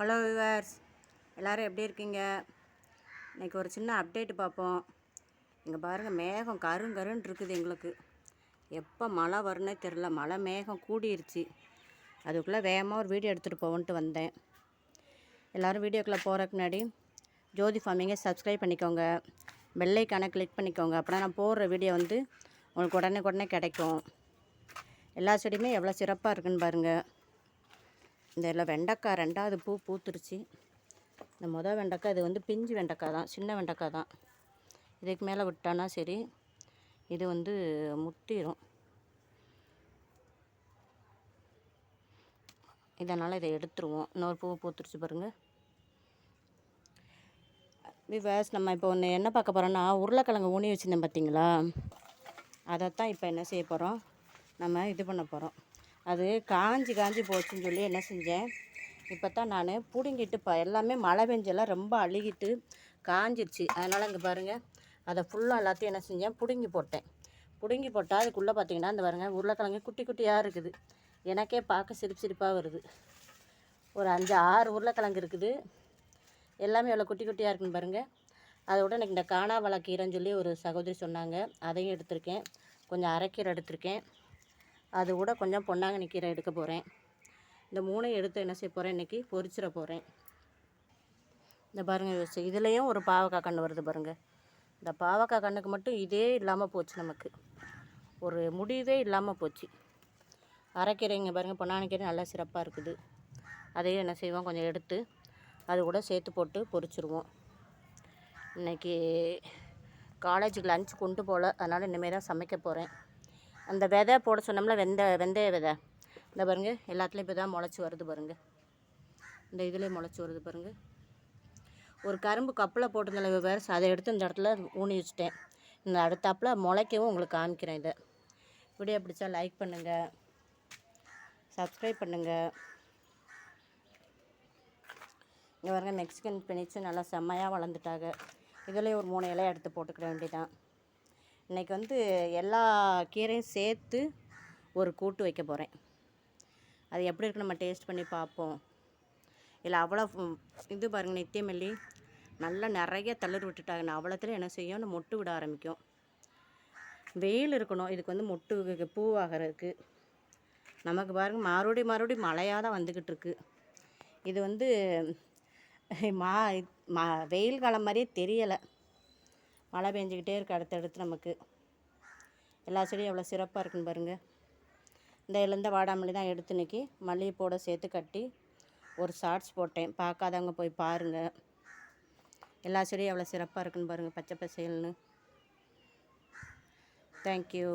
Hello viewers எல்லோரும் எப்படி இருக்கீங்க? இன்றைக்கி ஒரு சின்ன அப்டேட் பார்ப்போம். இங்கே பாருங்கள் மேகம் கருங்கருன்னு இருக்குது எங்களுக்கு. எப்போ மழை வரும்னே தெரில மழை மேகம் கூடிருச்சு. அதுக்குள்ளே வேகமாக ஒரு வீடியோ எடுத்துகிட்டு போவோன்ட்டு வந்தேன். எல்லோரும் வீடியோக்குள்ளே போகிறதுக்கு முன்னாடி ஜோதி ஃபார்மிங்கை சப்ஸ்கிரைப் பண்ணிக்கோங்க. பெல்லைக்கான கிளிக் பண்ணிக்கோங்க. அப்படின்னா நான் போடுற வீடியோ வந்து உங்களுக்கு உடனே உடனே கிடைக்கும். எல்லா செடியுமே எவ்வளோ சிறப்பாக இருக்குன்னு பாருங்கள் இந்த இதில் வெண்டைக்காய் ரெண்டாவது பூ பூத்துருச்சு. இந்த மொதல் வெண்டைக்காய் இது வந்து பிஞ்சு வெண்டைக்காய் தான் சின்ன வெண்டைக்காய் தான். இதுக்கு மேலே விட்டானா சரி இது வந்து முத்திரும் இதனால் இதை எடுத்துருவோம். இன்னொரு பூ பூத்துருச்சு பாருங்கள் விவாஸ் நம்ம இப்போ ஒன்று என்ன பார்க்க போகிறோன்னா உருளைக்கிழங்கு ஊனி வச்சுருந்தேன் பார்த்தீங்களா அதைத்தான் இப்போ என்ன செய்ய போகிறோம் நம்ம இது பண்ண போகிறோம் அது காஞ்சி காஞ்சி போச்சுன்னு சொல்லி என்ன செஞ்சேன்? இப்போ தான் நான் பிடுங்கிட்டு இப்போ எல்லாமே மழை பெஞ்செல்லாம் ரொம்ப அழுகிட்டு காஞ்சிருச்சு. அதனால் இங்கே பாருங்கள் அதை ஃபுல்லாக எல்லாத்தையும் என்ன செஞ்சேன்? பிடுங்கி போட்டேன். பிடுங்கி போட்டால் அதுக்குள்ளே பார்த்தீங்கன்னா அந்த பாருங்கள் உருளைக்கிழங்கு குட்டி குட்டியாக இருக்குது. எனக்கே பார்க்க சிரிப்பு சிரிப்பாக வருது. ஒரு அஞ்சு ஆறு உருளைக்கிழங்கு இருக்குது. எல்லாமே எவ்வளோ குட்டி குட்டியாக இருக்குன்னு பாருங்கள் அதோட எனக்கு இந்த காணாவள கீரைன்னு சொல்லி ஒரு சகோதரி சொன்னாங்க. அதையும் எடுத்திருக்கேன். கொஞ்சம் அரைக்கீரை எடுத்திருக்கேன். அது கூட கொஞ்சம் பொன்னாங்கண்ணி கீரை எடுக்க போகிறேன் இந்த மூணையும் எடுத்து என்ன செய்ய போகிறேன் இன்றைக்கி பொரிச்சிட போகிறேன் இந்த பாருங்கள் இதுலேயும் ஒரு பாவக்காய் கன்று வருது பாருங்கள் இந்த பாவக்காய் கண்ணுக்கு மட்டும் இதே இல்லாமல் போச்சு நமக்கு. ஒரு முடிவே இல்லாமல் போச்சு. அரைக்கீரைங்க பாருங்கள் பொன்னாங்கண்ணி நல்லா சிறப்பாக இருக்குது. அதையும் என்ன செய்வோம் கொஞ்சம் எடுத்து அது கூட சேர்த்து போட்டு பொரிச்சிருவோம். இன்றைக்கி காலேஜுக்கு லஞ்ச் கொண்டு போகல அதனால் இனிமேல் தான் சமைக்க போகிறேன் அந்த விதை போட சொன்னோம்ல வெந்த வெந்தய விதை. இந்த பாருங்கள் எல்லாத்துலேயும் இப்போ தான் முளைச்சி வருது பாருங்கள் இந்த இதுலேயும் முளைச்சி வருது பாருங்கள் ஒரு கரும்பு கப்பில் போட்டிருந்தால வேறு அதை எடுத்து இந்த இடத்துல ஊனி வச்சுட்டேன். இந்த அடுத்தாப்பில் முளைக்கவும் உங்களுக்கு காமிக்கிறேன் இதை. வீடியோ பிடிச்சா லைக் பண்ணுங்கள் சப்ஸ்கிரைப் பண்ணுங்கள் இங்கே பாருங்கள் மெக்சிகன் பிணிச்சு நல்லா செம்மையாக வளர்ந்துட்டாங்க. இதுலேயும் ஒரு மூணு இலையை எடுத்து போட்டுக்கிற வேண்டியதான் இன்றைக்கி வந்து எல்லா கீரையும் சேர்த்து ஒரு கூட்டு வைக்க போகிறேன் அது எப்படி இருக்கு நம்ம டேஸ்ட் பண்ணி பார்ப்போம். இல்லை அவ்வளோ இது பாருங்கள் நித்தியமல்லி. நல்லா நிறைய தளிர் விட்டுட்டாங்க. நான் அவ்வளோத்துல என்ன செய்யும்? மொட்டு விட ஆரம்பிக்கும். வெயில் இருக்கணும். இதுக்கு வந்து மொட்டு பூவாகிறதுக்கு நமக்கு பாருங்கள் மறுபடி மறுபடி மழையாக தான் வந்துக்கிட்டு இருக்கு. இது வந்து மா மா வெயில் காலம் மாதிரியே தெரியலை. மழை பெஞ்சிக்கிட்டே இருக்குது அடுத்தடுத்து நமக்கு. எல்லா செடியும் எவ்வளோ சிறப்பாக இருக்குன்னு பாருங்கள் இந்த இழந்த வாடாமல்லி தான் எடுத்து இன்னைக்கு மல்லிகைப்பூட சேர்த்து கட்டி ஒரு ஷார்ட்ஸ் போட்டேன். பார்க்காதவங்க போய் பாருங்கள் எல்லா செடியும் எவ்வளோ சிறப்பாக இருக்குன்னு பாருங்கள் பச்சை பசேல்னு. தேங்க்யூ